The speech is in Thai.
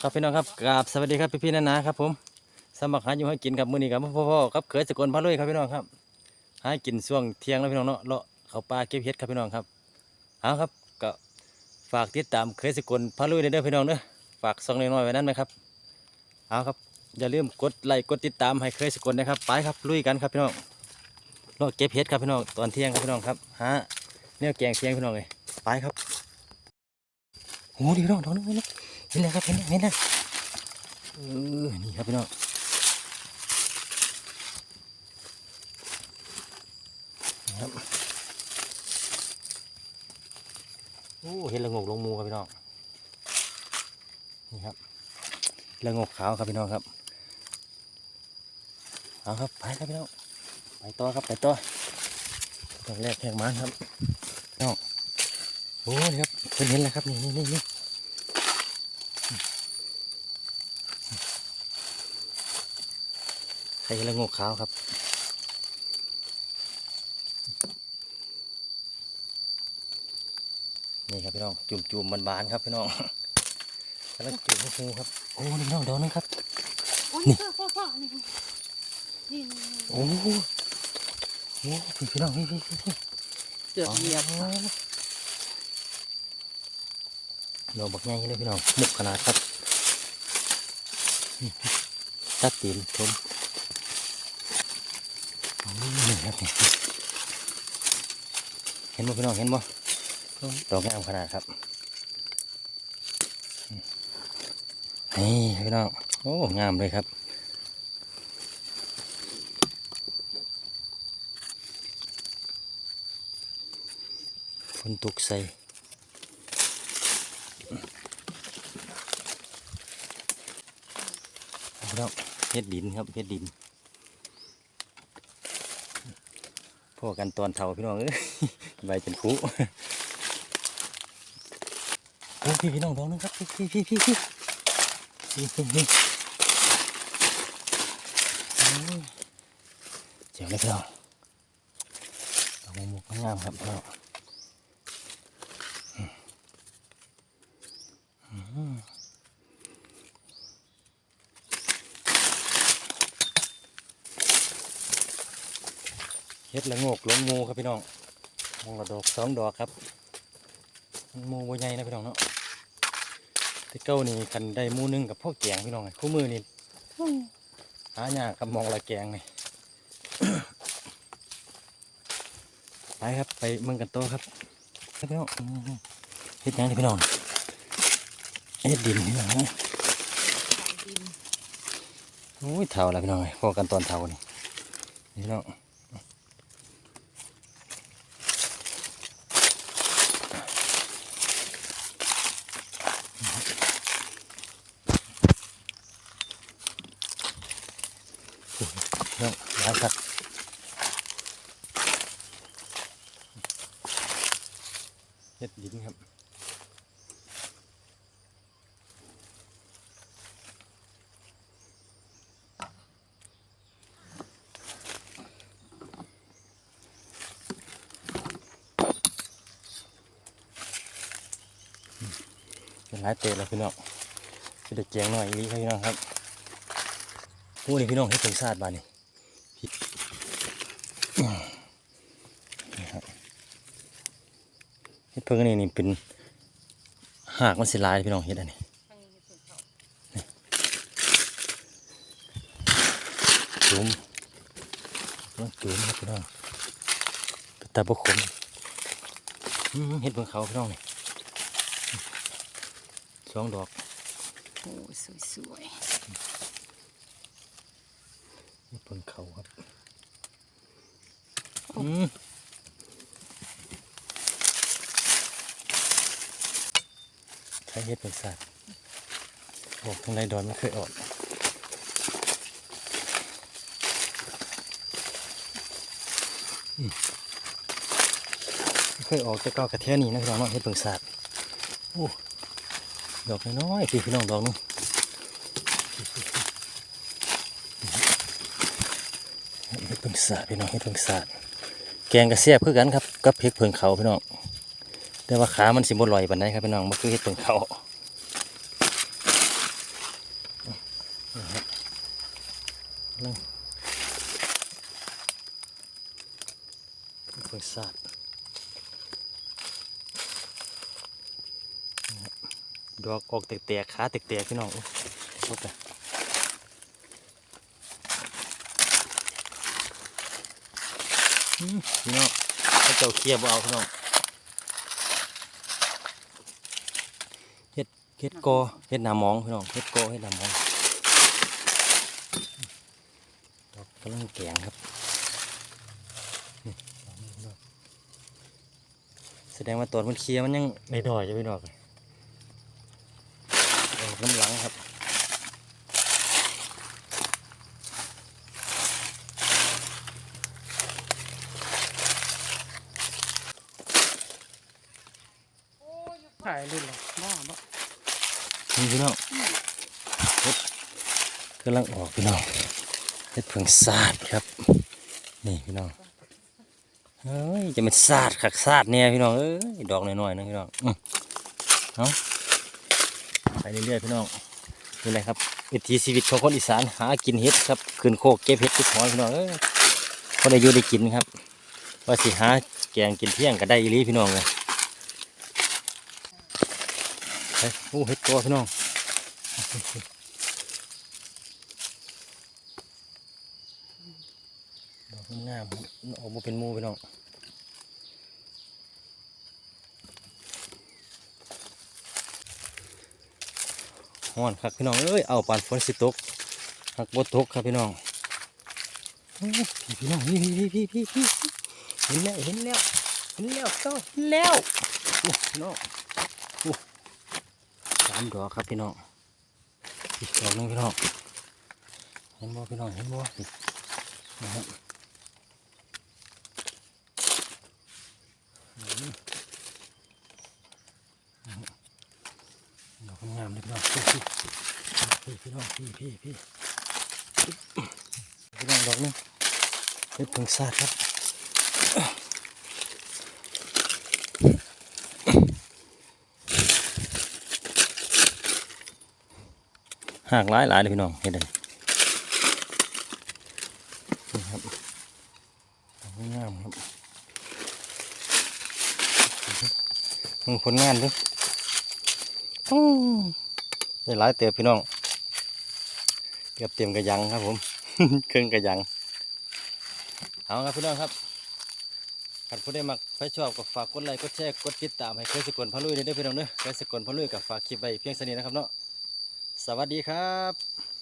ครับพี่น้องครับกราบสวัสดีครับพี่พี่ๆนานาครับผมสมัครหาอยู่ให้กินกับมื้อนี้กับพ่อพ่อครับเขยสกลพาลุยครับพี่น้องครับหากินช่วงเที่ยงแล้วพี่น้องเนาะเลาะเขาป่าเก็บเห็ดครับพี่น้องครับเอาครับก็ฝากติดตามเขยสกลพาลุยเด้อพี่น้องเด้อฝากซองน้อยๆไว้นั่นไหมครับเอาครับอย่าลืมกดไลค์กดติดตามให้เขยสกลนะครับไปครับลุยกันครับพี่น้องเลาะเก็บเห็ดครับพี่น้องตอนเที่ยงครับพี่น้องครับหาแนวแกงเที่ยงพี่น้องเลยไปครับโอ้ดีพี่น้องดอกนึงนี่เห็นแล้วครับเห็นแล้วเห็นแล้วเออนี่ครับพี่น้องครับโอ้เห็นละงกลงมูครับพี่น้องนี่ครับละงกขาวครับพี่น้องครับเอาครับไปครับพี่น้องไปต่อครับไปต่อดอกแรกแหกมันครับพี่น้องโอ้นี่ครับเพิ่นเห็นแล้วครับนี่นี่นี่ ไข่ละโงกขาวครับ นี่ครับพี่น้องจุ่มจุ่มๆบานๆครับพี่น้องกำลังจุ่มให้ฟูครับโอ้นี่พี่น้องเดอกนึงครับโอ้ยนี่พ่อพ่อพ่อนี่นี่นี่โอ้โหโอ้พี่พี่น้องพี่พี่พี่พี่เกือบเหยียบดอกบักใหญ่เลยพี่น้องหมุกขนาดครับนี่ตัดตีนชมโอ้นี่ครับนี่ เห็นบ่พี่น้องเห็นบ่ดอกงามขนาดครับนี่พี่น้องโอ้งามเลยครับฝนตกใส่ครับเฮ็ดดินครับเฮ็ดดิน พอกันตอนเท่าพี่น้องเอ้ยใบจนคุโอ้พี่พี่น้องดองนึงครับพี่พี่พี่พี่พี่พี่พี่เจ๋งเลยพี่น้องดมุกงามครับพี่น้อง เฮ็ดละโงกหลงงูครับพี่น้องมองละดอกสองดอกครับมันหมูบัวใหญ่นะพี่น้องเนาะที่เก้านี่กันได้หมูหนึงกับพ่อแกงพี่น้องไงคู่มือนี่หายากครับมองละแกงไงไปครับไปเมืองกันโตครับครับพี่น้องอืมเฮ็ดหยังนี่พี่น้องเฮ็ดดินพี่น้องเอ้ยดินโอ้ยเท่าแล้วพี่น้องเอ้ยพอกันตอนเท่านี่นี่พี่น้อง เรื่องร้ายครับเห็ดดินครับเป็นร้ายเตะแล้วพี่น้องจะได้แจงหน่อยอีกพี่น้องครับ โอ้นี่พี่น้องให้ถึงซาดบานนี่เฮ็ดเพิ่งนนี่นี่เป็นหากมันสิลายพี่น้องเฮ็ดอันนี้ทางนี้เป็นเขาจุ่มต้องจุ่มครับพี่น้องเป็นตาบกขมเฮ็ดเพิ่งเขาพี่น้องนี่สองดอก โอ้สวยสวย เฮ็ดเพิ่งเขาครับอืมใช้เฮ็ดเพิ่งสัตว์ออกทางในดอนไม่เคยออกเคยออกแต่เกากระเทียนี่นะพี่น้องเนาะเฮ็ดเพิ่งสาดโอ้ดอกน้อยๆพี่พี่น้องดอกนึง เห็ดพึ่งสาดพี่น้องเห็ดพึ่งสาดแกงกระเสียบคือกันครับกับเพ็กเพิงเขาพี่น้องแต่ว่าขามันสิบลอยปันได้ครับพี่น้องมันคือเห็ดเพิงเขาเพิงสาดดอกออกเตกๆขาเตกๆพี่น้องโอเค พี่น้องเขาเจ้าเคลียบเอาพี่น้องเฮ็ดเฮ็ดกอเฮ็ดหนามองพี่น้องเฮ็ดกอเฮ็ดหนามองดอกกำลังแกงครับแสดงว่าตอนมันเคลียมันยังไม่ดอยจะไม่ดอกเลยออกน้ำหลังครับ ขายเลยเหรอบ้าบ่นี่พี่น้องเฮ็ดกำลังออกพี่น้องเฮ็ดเพิ่งซาดครับ นี่พี่น้องเฮ้ยจะมันซาดคักซาดเนี่ยพี่น้องเอ้ยดอกน้อยๆนะพี่น้องอือเอาไปเรื่อยๆพี่น้องนี่แหละครับวิถีชีวิตของคนอีสานหากินเฮ็ดครับขึ้นโคกเก็บเฮ็ดเก็บหอยพี่น้องเอ้ยคนได้อยู่ได้กินครับ ว่าสิหาแกงกินเที่ยงก็ได้อีหลีพี่น้องเลย ไปโอ้เฮ็ดตัวพี่น้องดอกงามออกมาเป็นมูพี่น้องฮ้อนครับพี่น้องเอ้ยเอาปานฝนสิตกหักบดตกครับพี่น้องพี่พี่น้องพี่พี่พี่พี่พี่เห็นแล้วเห็นแล้วเห็นแล้วเห็นแล้วโอ้พี่น้องโอ้ามดอกครับพี่น้องอีกดอกหนึงพี่น้องเห็นบ่พี่น้องเห็นบ่นี่นะครับดอกงามเลยพี่น้องพี่พี่พี่น้องพี่พี่พี่พี่น้องดอกนึงเฮ็ดผงซาดครับ หากหลายหลายเลยพี่น้องเฮ็ดเลยนี่ครับงามครับมึงผลงานด้วยอืมได้หลายเติบพี่น้องเกือบเต็มกระยังครับผมเครื่องกระยังเอาครับพี่น้องครับใครผู้ได้มักใครชอบก็ฝากกดไลค์กดแชร์กดติดตามให้เคยสกุลพะลุยด้วยเด้อพี่น้องเด้อเคยสกุลพะลุยกับฝากคลิปไว้เพียงสนิทนะครับเนาะ สวัสดีครับ